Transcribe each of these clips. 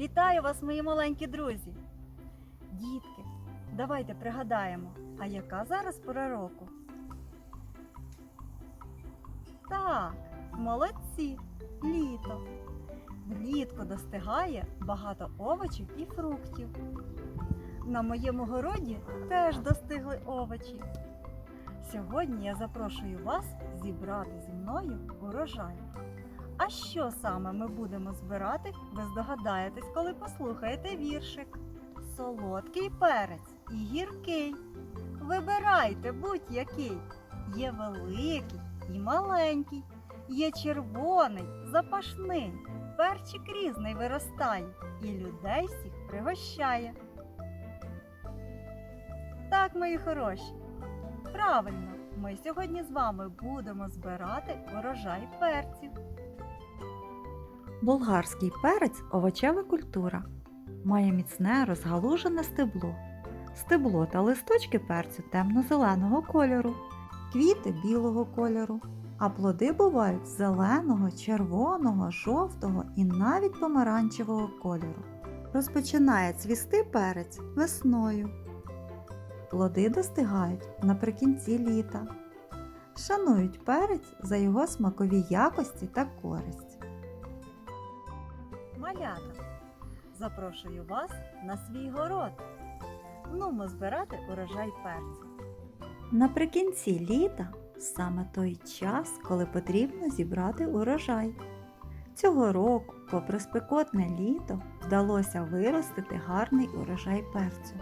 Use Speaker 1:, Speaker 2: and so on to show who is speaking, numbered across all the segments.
Speaker 1: Вітаю вас, мої маленькі друзі! Дітки, давайте пригадаємо, а яка зараз пора року? Так, молодці, літо. Влітку достигає багато овочів і фруктів. На моєму городі теж достигли овочі. Сьогодні я запрошую вас зібрати зі мною урожай. А що саме ми будемо збирати, ви здогадаєтесь, коли послухаєте віршик. Солодкий перець і гіркий. Вибирайте будь-який. Є великий і маленький, є червоний, запашний, перчик різний виростає і людей всіх пригощає. Так, мої хороші. Правильно, ми сьогодні з вами будемо збирати урожай перців.
Speaker 2: Болгарський перець овочева культура. Має міцне розгалужене стебло. Стебло та листочки перцю темно-зеленого кольору, квіти білого кольору, а плоди бувають зеленого, червоного, жовтого і навіть помаранчевого кольору. Розпочинає цвісти перець весною. Плоди достигають наприкінці літа. Шанують перець за його смакові якості та користь.
Speaker 1: Малята, запрошую вас на свій город. Нумо збирати урожай перцю.
Speaker 2: Наприкінці літа саме той час, коли потрібно зібрати урожай. Цього року, попри спекотне літо, вдалося виростити гарний урожай перцю.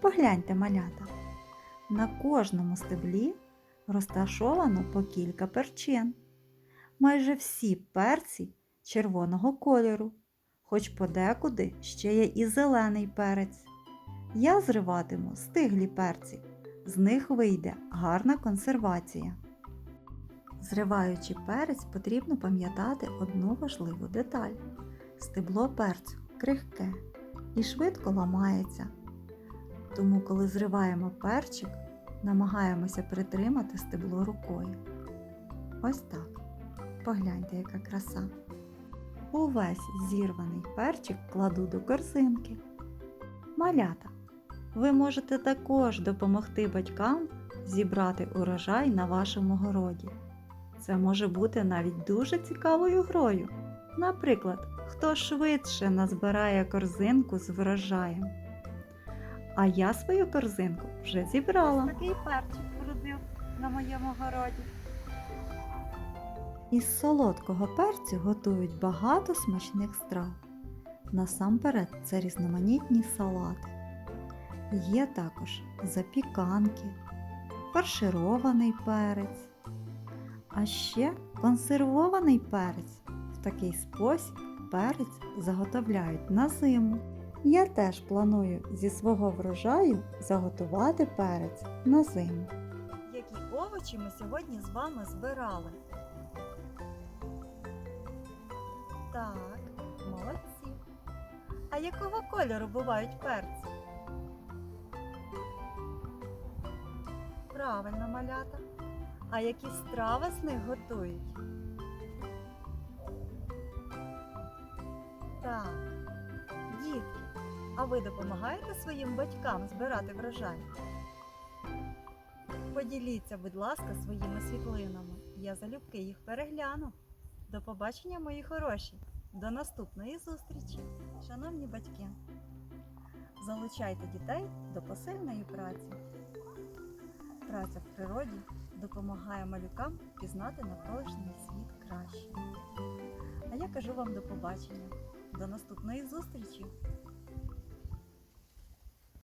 Speaker 2: Погляньте, малята, на кожному стеблі розташовано по кілька перчин. Майже всі перці червоного кольору, хоч подекуди ще є і зелений перець. Я зриватиму стиглі перці, з них вийде гарна консервація. Зриваючи перець, потрібно пам'ятати одну важливу деталь. Стебло перцю крихке і швидко ламається. Тому, коли зриваємо перчик, намагаємося притримати стебло рукою. Ось так. Погляньте, яка краса. Увесь зірваний перчик кладу до корзинки. Малята, ви можете також допомогти батькам зібрати урожай на вашому городі. Це може бути навіть дуже цікавою грою. Наприклад, хто швидше назбирає корзинку з врожаєм. А я свою корзинку вже зібрала.
Speaker 1: Такий перчик вродив на моєму городі.
Speaker 2: Із солодкого перцю готують багато смачних страв. Насамперед це різноманітні салати. Є також запіканки, фарширований перець, а ще консервований перець. В такий спосіб перець заготовляють на зиму. Я теж планую зі свого врожаю заготувати перець на зиму.
Speaker 1: Які овочі ми сьогодні з вами збирали? Так, молодці. А якого кольору бувають перці? Правильно, малята. А які страви з них готують? Так, дітки, а ви допомагаєте своїм батькам збирати врожай? Поділіться, будь ласка, своїми світлинами. Я залюбки їх перегляну. До побачення, мої хороші. До наступної зустрічі, шановні батьки. Залучайте дітей до посильної праці. Праця в природі допомагає малюкам пізнати навколишній світ краще. А я кажу вам до побачення. До наступної зустрічі!